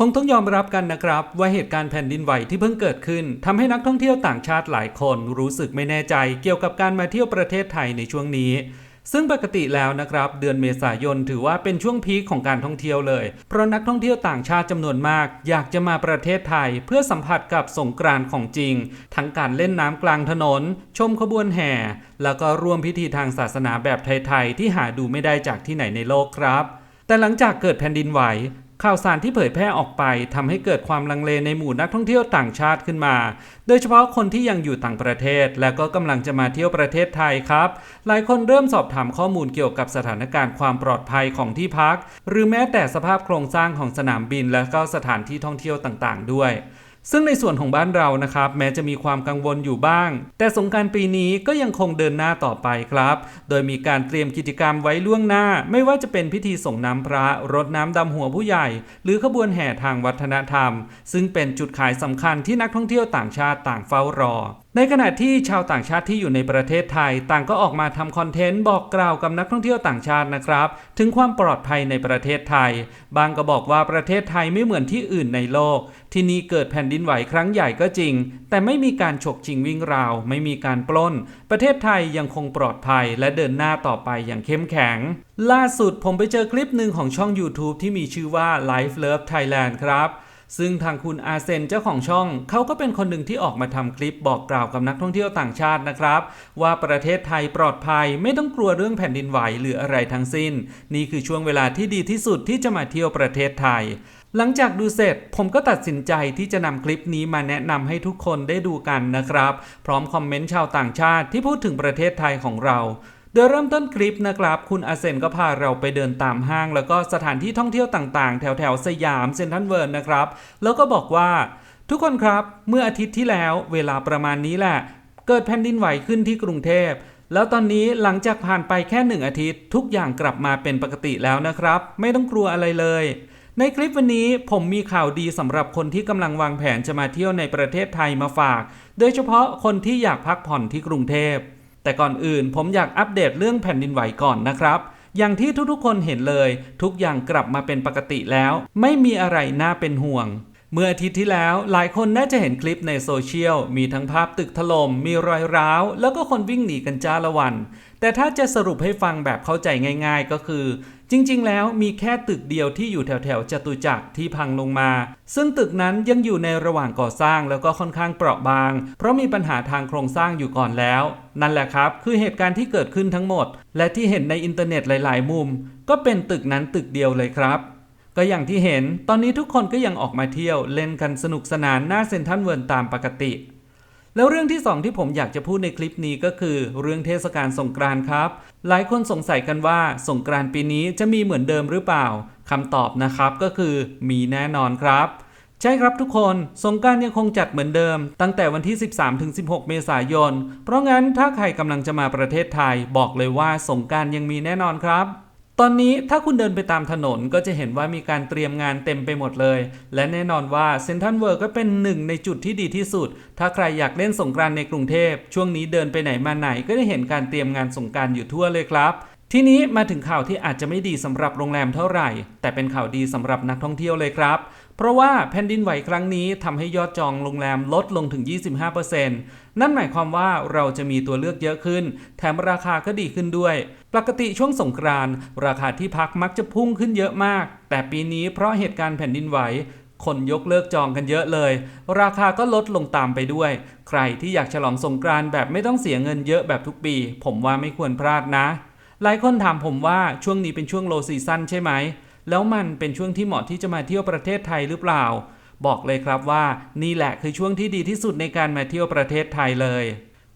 คงต้องยอมรับกันนะครับ ว่าเหตุการณ์แผ่นดินไหวที่เพิ่งเกิดขึ้นทำให้นักท่องเที่ยวต่างชาติหลายคนรู้สึกไม่แน่ใจเกี่ยวกับการมาเที่ยวประเทศไทยในช่วงนี้ ซึ่งปกติแล้วนะครับ เดือนเมษายนถือว่าเป็นช่วงพีคของการท่องเที่ยวเลย เพราะนักท่องเที่ยวต่างชาติจำนวนมาก อยากจะมาประเทศไทย เพื่อสัมผัสกับสงกรานต์ของจริง ทั้งการเล่นน้ำกลางถนน ชมขบวนแห่ แล้วก็ร่วมพิธีทางศาสนาแบบไทยๆที่หาดูไม่ได้จากที่ไหนในโลกครับแต่หลังจากเกิดแผ่นดินไหว ข่าวสารที่เผยแพร่ออกไปทำให้เกิดความลังเลในหมู่นักท่องเที่ยวต่างชาติขึ้นมา โดยเฉพาะคนที่ยังอยู่ต่างประเทศ และก็กำลังจะมาเที่ยวประเทศไทยครับ หลายคนเริ่มสอบถามข้อมูลเกี่ยวกับสถานการณ์ความปลอดภัยของที่พัก หรือแม้แต่สภาพโครงสร้างของสนามบินและก็สถานที่ท่องเที่ยวต่างๆ ด้วย ซึ่งในส่วนของบ้านเรานะครับ แม้จะมีความกังวลอยู่บ้าง แต่สงการปีนี้ก็ยังคงเดินหน้าต่อไปครับ โดยมีการเตรียมกิจกรรมไว้ล่วงหน้า ไม่ว่าจะเป็นพิธีส่งน้ำพระรดน้ำดำหัวผู้ใหญ่ หรือขบวนแห่ทางวัฒนธรรม ซึ่งเป็นจุดขายสำคัญที่นักท่องเที่ยวต่างชาติต่างเฝ้ารอ ในขณะที่ชาวต่างชาติที่อยู่ในประเทศไทย ต่างก็ออกมาทำคอนเทนต์บอกกล่าวกับนักท่องเที่ยวต่างชาตินะครับ ถึงความปลอดภัยในประเทศไทย บางก็บอกว่าประเทศไทยไม่เหมือนที่อื่นในโลก ที่นี่เกิดแผ่นดินไหวครั้งใหญ่ก็จริง แต่ไม่มีการฉกชิงวิ่งราว ไม่มีการปล้น ประเทศไทยยังคงปลอดภัยและเดินหน้าต่อไปอย่างเข้มแข็ง ล่าสุดผมไปเจอคลิปหนึ่งของช่อง YouTube ที่มีชื่อว่า Life Love Thailand ครับ ซึ่งทางคุณอาเซนเจ้าของช่อง เขาก็เป็นคนหนึ่งที่ออกมาทำคลิปบอกกล่าวกับนักท่องเที่ยวต่างชาตินะครับ ว่าประเทศไทยปลอดภัยไม่ต้องกลัวเรื่องแผ่นดินไหวหรืออะไรทั้งสิ้น นี่คือช่วงเวลาที่ดีที่สุดที่จะมาเที่ยวประเทศไทยหลังจากดูเสร็จผมก็ตัดสินใจที่จะนำคลิปนี้มาแนะนำให้ทุกคนได้ดูกันนะครับ พร้อมคอมเมนต์ชาวต่างชาติที่พูดถึงประเทศไทยของเรา โดยเริ่มต้นคลิปนะครับ คุณอาเซนก็พาเราไปเดินตามห้าง แล้วก็สถานที่ท่องเที่ยวต่างๆ แถวแถวๆสยามเซ็นทรัลเวิร์นะครับ แล้วก็บอกว่า ทุกคนครับเมื่ออาทิตย์ที่แล้วเวลาประมาณนี้แหละ เกิดแผ่นดินไหวขึ้นที่กรุงเทพแล้วตอนนี้หลังจากผ่านไปแค่หนึ่งอาทิตย์ ทุกอย่างกลับมาเป็นปกติแล้วนะครับ ไม่ต้องกลัวอะไรเลย ในคลิปวันนี้ผมมีข่าวดีสำหรับคนที่กำลังวางแผนจะมาเที่ยวในประเทศไทยมาฝาก โดยเฉพาะคนที่อยากพักผ่อนที่กรุงเทพ แต่ก่อนอื่นผมอยากอัปเดตเรื่องแผ่นดินไหวก่อนนะครับ อย่างที่ทุกๆคนเห็นเลย ทุกอย่างกลับมาเป็นปกติแล้ว ไม่มีอะไรน่าเป็นห่วง เมื่ออาทิตย์ที่แล้วหลายคนน่าจะเห็นคลิปในโซเชียล มีทั้งภาพตึกถลม่มมีรอยร้าว แล้วก็คนวิ่งหนีกันจ้าละวัน แต่ถ้าจะสรุปให้ฟังแบบเข้าใจง่ายๆ ก็คือ จริงๆ แล้วมีแค่ตึกเดียวที่อยู่แถวๆจตุจักรที่พังลงมา ซึ่งตึกนั้นยังอยู่ในระหว่างก่อสร้างแล้วก็ค่อนข้างเปราะบาง เพราะมีปัญหาทางโครงสร้างอยู่ก่อนแล้ว นั่นแหละครับ คือเหตุการณ์ที่เกิดขึ้นทั้งหมด และที่เห็นในอินเทอร์เน็ตหลาย ๆ มุม ก็เป็นตึกนั้นตึกเดียวเลยครับ ก็อย่างที่เห็นตอนนี้ทุกคนก็ยังออกมาเที่ยวเล่นกันสนุกสนานหน้าเซ็นทรัลเวิร์ตามปกติ แล้วเรื่องที่สองที่ผมอยากจะพูดในคลิปนี้ก็คือ เรื่องเทศกาลสงกรานต์ครับ หลายคนสงสัยกันว่าสงกรานต์ปีนี้จะมีเหมือนเดิมหรือเปล่าคำตอบนะครับก็คือมีแน่นอนครับใช่ครับทุกคน สงกรารยังคงจัดเหมือนเดิม ตั้งแต่วันที่ 13-16 เมษายน เพราะงั้นถ้าใครกำลังจะมาประเทศไทย บอกเลยว่าสงกรารยังมีแน่นอนครับ ตอนนี้ถ้าคุณเดินไปตามถนนก็จะเห็นว่ามีการเตรียมงานเต็มไปหมดเลย และแน่นอนว่าเซนทันเวิร์ก็เป็นหนึ่งในจุดที่ดีที่สุด ถ้าใครอยากเล่นสงกรานต์ในกรุงเทพ ช่วงนี้เดินไปไหนมาไหนก็ได้เห็นการเตรียมงานสงกรารอยู่ทั่วเลยครับ ทีนี้มาถึงข่าวที่อาจจะไม่ดีสำหรับโรงแรมเท่าไหร่ แต่เป็นข่าวดีสำหรับนักท่องเที่ยวเลยครับเพราะว่าแผ่นดินไหวครั้งนี้ทำให้ยอดจองโรงแรมลดลงถึง 25%น นั่นหมายความว่าเราจะมีตัวเลือกเยอะขึ้น แถมราคาก็ดีขึ้นด้วย ปกติช่วงสงกรานต์ราคาที่พักมักจะพุ่งขึ้นเยอะมาก แต่ปีนี้เพราะเหตุการณ์แผ่นดินไหวคนยกเลิกจองกันเยอะเลย ราคาก็ลดลงตามไปด้วย ใครที่อยากฉลองสงกรานต์แบบไม่ต้องเสียเงินเยอะแบบทุกปี ผมว่าไม่ควรพลาดนะ หลายคนถามผมว่าช่วงนี้เป็นช่วงโลซีซั่นใช่ไหม แล้วมันเป็นช่วงที่เหมาะที่จะมาเที่ยวประเทศไทยหรือเปล่า บอกเลยครับว่านี่แหละคือช่วงที่ดีที่สุดในการมาเที่ยวประเทศไทยเลย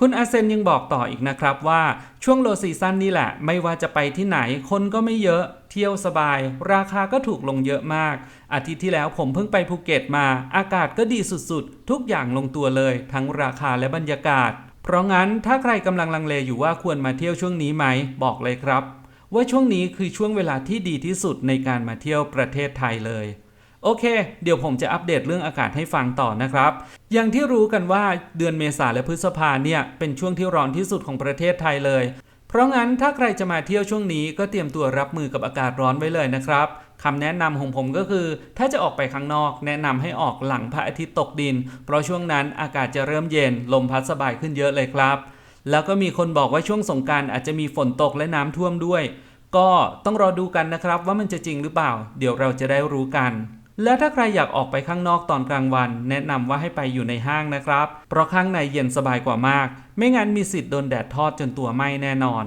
คุณอาเซนยังบอกต่ออีกนะครับว่าช่วงโลซีซั่นนี่แหละ ไม่ว่าจะไปที่ไหนคนก็ไม่เยอะ เที่ยวสบาย ราคาก็ถูกลงเยอะมาก อาทิตย์ที่แล้วผมเพิ่งไปภูเก็ตมา อากาศก็ดีสุดๆ ทุกอย่างลงตัวเลย ทั้งราคาและบรรยากาศ เพราะงั้นถ้าใครกำลังลังเลอยู่ว่าควรมาเที่ยวช่วงนี้ไหม บอกเลยครับ ว่าช่วงนี้คือช่วงเวลาที่ดีที่สุดในการมาเที่ยวประเทศไทยเลย โอเค เดี๋ยวผมจะอัปเดตเรื่องอากาศให้ฟังต่อนะครับ อย่างที่รู้กันว่าเดือนเมษาและพฤษภาเนี่ย เป็นช่วงที่ร้อนที่สุดของประเทศไทยเลย เพราะงั้นถ้าใครจะมาเที่ยวช่วงนี้ก็เตรียมตัวรับมือกับอากาศร้อนไว้เลยนะครับคำแนะนำของผมก็คือ ถ้าจะออกไปข้างนอก แนะนำให้ออกหลังพระอาทิตย์ตกดิน เพราะช่วงนั้นอากาศจะเริ่มเย็น ลมพัดสบายขึ้นเยอะเลยครับ แล้วก็มีคนบอกว่าช่วงสงการอาจจะมีฝนตกและน้ำท่วมด้วย ก็ต้องรอดูกันนะครับว่ามันจะจริงหรือเปล่า เดี๋ยวเราจะได้รู้กัน และถ้าใครอยากออกไปข้างนอกตอนกลางวัน แนะนำว่าให้ไปอยู่ในห้างนะครับ เพราะข้างในเย็นสบายกว่ามาก ไม่งั้นมีสิทธิ์โดนแดดทอดจนตัวไหม้แน่นอน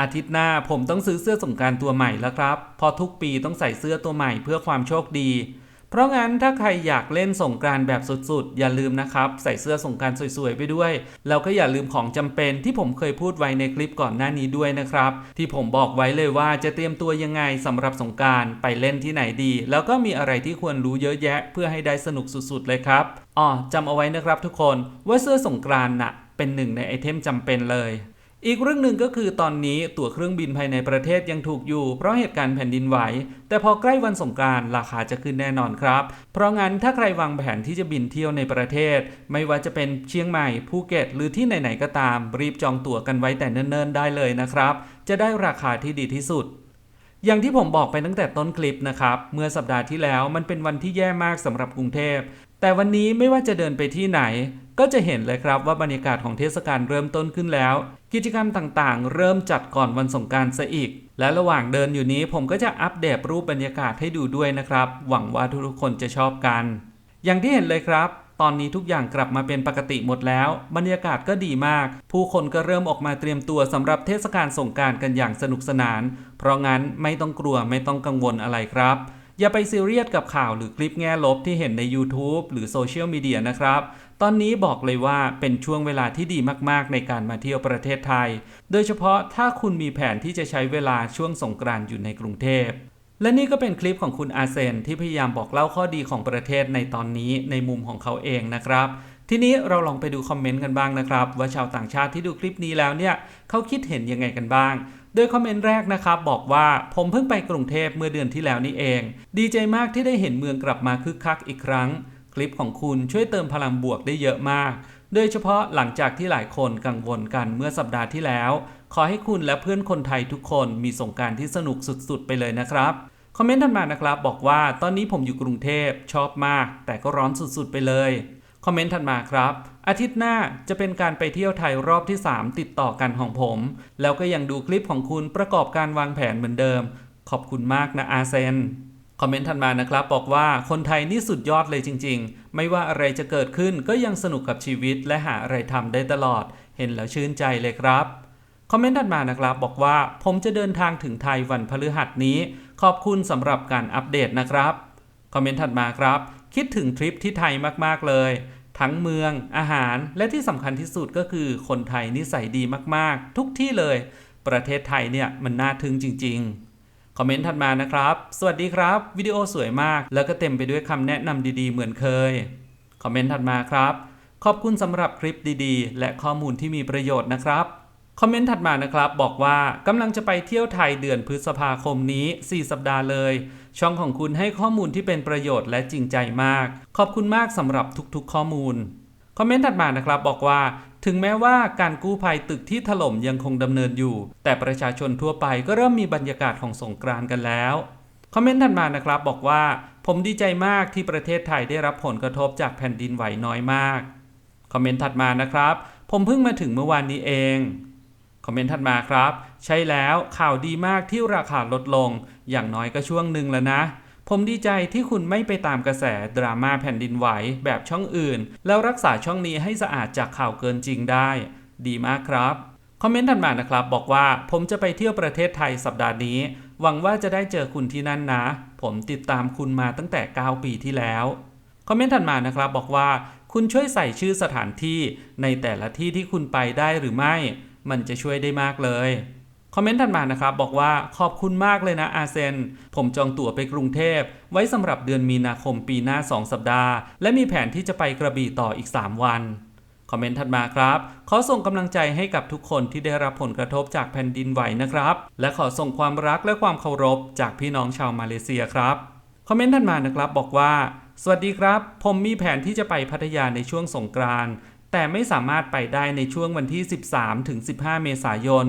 อาทิตย์หน้าผมต้องซื้อเสื้อสงการตัวใหม่แล้วครับ พอทุกปีต้องใส่เสื้อตัวใหม่เพื่อความโชคดี เพราะงั้นถ้าใครอยากเล่นสงกรานแบบสุดๆ อย่าลืมนะครับ ใส่เสื้อสงกรารสวยๆ ไปด้วย แล้วก็อย่าลืมของจำเป็นที่ผมเคยพูดไว้ในคลิปก่อนหน้านี้ด้วยนะครับ ที่ผมบอกไว้เลยว่าจะเตรียมตัวยังไงสำหรับสงกรารไปเล่นที่ไหนดี แล้วก็มีอะไรที่ควรรู้เยอะแยะ เพื่อให้ได้สนุกสุดๆเลยครับอ๋อจำเอาไว้นะครับทุกคนว่าเสื้อสงกรานน่ะเป็นหนึ่งในไอเทมจำเป็นเลย อีกเรื่องหนึ่งก็คือตอนนี้ตั๋วเครื่องบินภายในประเทศยังถูกอยู่ เพราะเหตุการณ์แผ่นดินไหว แต่พอใกล้วันสงกานต์ราคาจะขึ้นแน่นอนครับ เพราะงั้นถ้าใครวางแผนที่จะบินเที่ยวในประเทศ ไม่ว่าจะเป็นเชียงใหม่ภูเก็ต หรือที่ไหนๆก็ตาม รีบจองตั๋วกันไว้แต่เนิ่นๆได้เลยนะครับ จะได้ราคาที่ดีที่สุดอย่างที่ผมบอกไปตั้งแต่ต้นคลิปนะครับ เมื่อสัปดาห์ที่แล้วมันเป็นวันที่แย่มากสำหรับกรุงเทพ แต่วันนี้ไม่ว่าจะเดินไปที่ไหน ก็จะเห็นเลยครับว่าบรรยากาศของเทศกาลเริ่มต้นขึ้นแล้ว กิจกรรมต่างๆ เริ่มจัดก่อนวันสงกรารซะอีก และระหว่างเดินอยู่นี้ผมก็จะอัปเดตรูปบรรยากาศให้ดูด้วยนะครับ หวังว่าทุกๆคนจะชอบกัน อย่างที่เห็นเลยครับตอนนี้ทุกอย่างกลับมาเป็นปกติหมดแล้ว บรรยากาศก็ดีมาก ผู้คนก็เริ่มออกมาเตรียมตัวสำหรับเทศกาลสงการกันอย่างสนุกสนาน เพราะงั้นไม่ต้องกลัวไม่ต้องกังวลอะไรครับ อย่าไปซีเรียสกับข่าวหรือคลิปแง่ลบที่เห็นใน YouTube หรือโซเชียลมีเดียนะครับ ตอนนี้บอกเลยว่าเป็นช่วงเวลาที่ดีมากๆ ในการมาเที่ยวประเทศไทย โดยเฉพาะถ้าคุณมีแผนที่จะใช้เวลาช่วงสงกรานต์อยู่ในกรุงเทพและนี่ก็เป็นคลิปของคุณอาเซนที่พยายามบอกเล่าข้อดีของประเทศในตอนนี้ในมุมของเขาเองนะครับ ทีนี้เราลองไปดูคอมเมนต์กันบ้างนะครับ ว่าชาวต่างชาติที่ดูคลิปนี้แล้วเนี่ยเขาคิดเห็นยังไงกันบ้าง โดยคอมเมนต์แรกนะครับบอกว่าผมเพิ่งไปกรุงเทพเมื่อเดือนที่แล้วนี่เอง ดีใจมากที่ได้เห็นเมืองกลับมาคึกคักอีกครั้ง คลิปของคุณช่วยเติมพลังบวกได้เยอะมาก โดยเฉพาะหลังจากที่หลายคนกังวลกันเมื่อสัปดาห์ที่แล้ว ขอให้คุณและเพื่อนคนไทยทุกคนมีสงการที่สนุกสุดๆ ไปเลยนะครับคอมเมนต์ถัดมานะครับบอกว่าตอนนี้ผมอยู่กรุงเทพชอบมาก แต่ก็ร้อนสุดๆไปเลย คอมเมนต์ถัดมาครับ อาทิตย์หน้าจะเป็นการไปเที่ยวไทยรอบที่ 3 ติดต่อกันของผม แล้วก็ยังดูคลิปของคุณประกอบการวางแผนเหมือนเดิม ขอบคุณมากนะอาเซนคอมเมนต์ถัดมานะครับ บอกว่าคนไทยนี่สุดยอดเลยจริง ๆ ไม่ว่าอะไรจะเกิดขึ้นก็ยังสนุกกับชีวิตและหาอะไรทำได้ตลอด เห็นแล้วชื่นใจเลยครับคอมเมนต์ถัดมานะครับ บอกว่าผมจะเดินทางถึงไทยวันพฤหัสนี้ ขอบคุณสำหรับการอัปเดตนะครับคอมเมนต์ถัดมาครับ คิดถึงทริปที่ไทยมากๆเลย ทั้งเมืองอาหารและที่สำคัญที่สุดก็คือคนไทยนิสัยดีมากๆ ทุกที่เลย ประเทศไทยเนี่ยมันน่าทึ่งจริง ๆคอมเมนต์ถัดมานะครับ สวัสดีครับ วิดีโอสวยมาก แล้วก็เต็มไปด้วยคำแนะนำดีๆ เหมือนเคย คอมเมนต์ถัดมาครับ ขอบคุณสำหรับคลิปดีๆ และข้อมูลที่มีประโยชน์นะครับ คอมเมนต์ถัดมานะครับ บอกว่ากำลังจะไปเที่ยวไทยเดือนพฤษภาคมนี้ 4 สัปดาห์เลย ช่องของคุณให้ข้อมูลที่เป็นประโยชน์และจริงใจมาก ขอบคุณมากสำหรับทุกๆข้อมูล คอมเมนต์ถัดมานะครับบอกว่า ถึงแม้ว่าการกู้ภัยตึกที่ถล่มยังคงดำเนินอยู่ แต่ประชาชนทั่วไปก็เริ่มมีบรรยากาศของสงกรานต์กันแล้วคอมเมนต์ถัดมานะครับบอกว่า ผมดีใจมากที่ประเทศไทยได้รับผลกระทบจากแผ่นดินไหวน้อยมาก คอมเมนต์ถัดมานะครับ ผมเพิ่งมาถึงเมื่อวานนี้เอง อมเมนต์ถัดมาครับ ใช่แล้วข่าวดีมากที่ราคาลดลง อย่างน้อยก็ช่วงหนึ่งแล้วนะ ผมดีใจที่คุณไม่ไปตามกระแสดราม่าแผ่นดินไหวแบบช่องอื่น แล้วรักษาช่องนี้ให้สะอาดจากข่าวเกินจริงได้ ดีมากครับคอมเมนต์ถัดมานะครับ บอกว่าผมจะไปเที่ยวประเทศไทยสัปดาห์นี้ หวังว่าจะได้เจอคุณที่นั่นนะ ผมติดตามคุณมาตั้งแต่ 9 ปีที่แล้วคอมเมนต์ถัดมานะครับบอกว่า คุณช่วยใส่ชื่อสถานที่ในแต่ละที่ที่คุณไปได้หรือไม่ มันจะช่วยได้มากเลย คอมเมนต์ถัดมานะครับ บอกว่าขอบคุณมากเลยนะอาเซน ผมจองตั๋วไปกรุงเทพ ไว้สำหรับเดือนมีนาคมปีหน้า 2 สัปดาห์ และมีแผนที่จะไปกระบี่ต่ออีก 3 วันคอมเมนต์ถัดมาครับ ขอส่งกำลังใจให้กับทุกคนที่ได้รับผลกระทบจากแผ่นดินไหวนะครับ และขอส่งความรักและความเคารพจากพี่น้องชาวมาเลเซียครับ คอมเมนต์ถัดมานะครับบอกว่า สวัสดีครับ ผมมีแผนที่จะไปพัทยาในช่วงสงกรานต์ แต่ไม่สามารถไปได้ในช่วงวันที่ 13 ถึง 15 เมษายน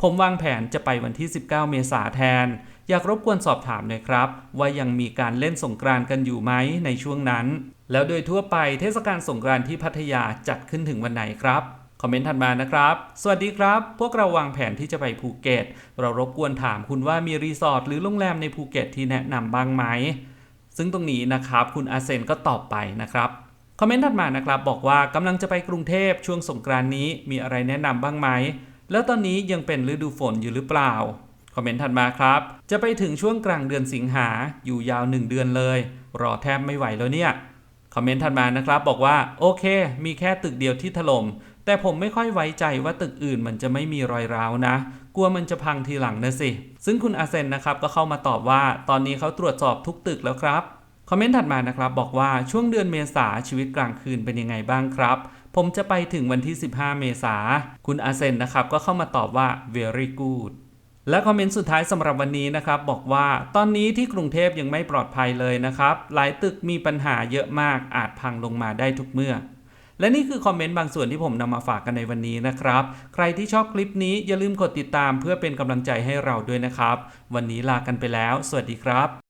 ผมวางแผนจะไปวันที่ 19 เมษาแทน อยากรบกวนสอบถามหน่อยครับ ว่ายังมีการเล่นสงกรานต์กันอยู่ไหมในช่วงนั้น แล้วโดยทั่วไปเทศกาลสงกรานต์ที่พัทยาจัดขึ้นถึงวันไหนครับคอมเมนต์ถัดมานะครับ สวัสดีครับ พวกเราวางแผนที่จะไปภูเก็ต เรารบกวนถามคุณว่ามีรีสอร์ทหรือโรงแรมในภูเก็ตที่แนะนำบ้างไหม ซึ่งตรงนี้นะครับ คุณอาเซนก็ตอบไปนะครับ คอมเมนต์ถัดมานะครับบอกว่ากำลังจะไปกรุงเทพช่วงสงกรานนี้มีอะไรแนะนำบ้างไหม แล้วตอนนี้ยังเป็นฤดูฝนอยู่หรือเปล่า คอมเมนต์ถัดมาครับ จะไปถึงช่วงกลางเดือนสิงหาอยู่ยาว 1 เดือนเลย รอแทบไม่ไหวแล้วเนี่ย คอมเมนต์ถัดมานะครับบอกว่าโอเค มีแค่ตึกเดียวที่ถล่มแต่ผมไม่ค่อยไว้ใจว่าตึกอื่นมันจะไม่มีรอยร้าวนะ กลัวมันจะพังทีหลังนะสิ ซึ่งคุณอาเซนนะครับก็เข้ามาตอบว่า ตอนนี้เขาตรวจสอบทุกตึกแล้วครับ คอมเมนต์ถัดมานะครับ บอกว่าช่วงเดือนเมษาชีวิตกลางคืนเป็นยังไงบ้างครับ ผมจะไปถึงวันที่ 15 เมษาคุณอาเซนนะครับก็เข้ามาตอบว่า very good และคอมเมนต์สุดท้ายสำหรับวันนี้นะครับ บอกว่าตอนนี้ที่กรุงเทพยังไม่ปลอดภัยเลยนะครับ หลายตึกมีปัญหาเยอะมากอาจพังลงมาได้ทุกเมื่อ และนี่คือคอมเมนต์บางส่วนที่ผมนำมาฝากกันในวันนี้นะครับ ใครที่ชอบคลิปนี้อย่าลืมกดติดตามเพื่อเป็นกำลังใจให้เราด้วยนะครับ วันนี้ลากันไปแล้ว สวัสดีครับ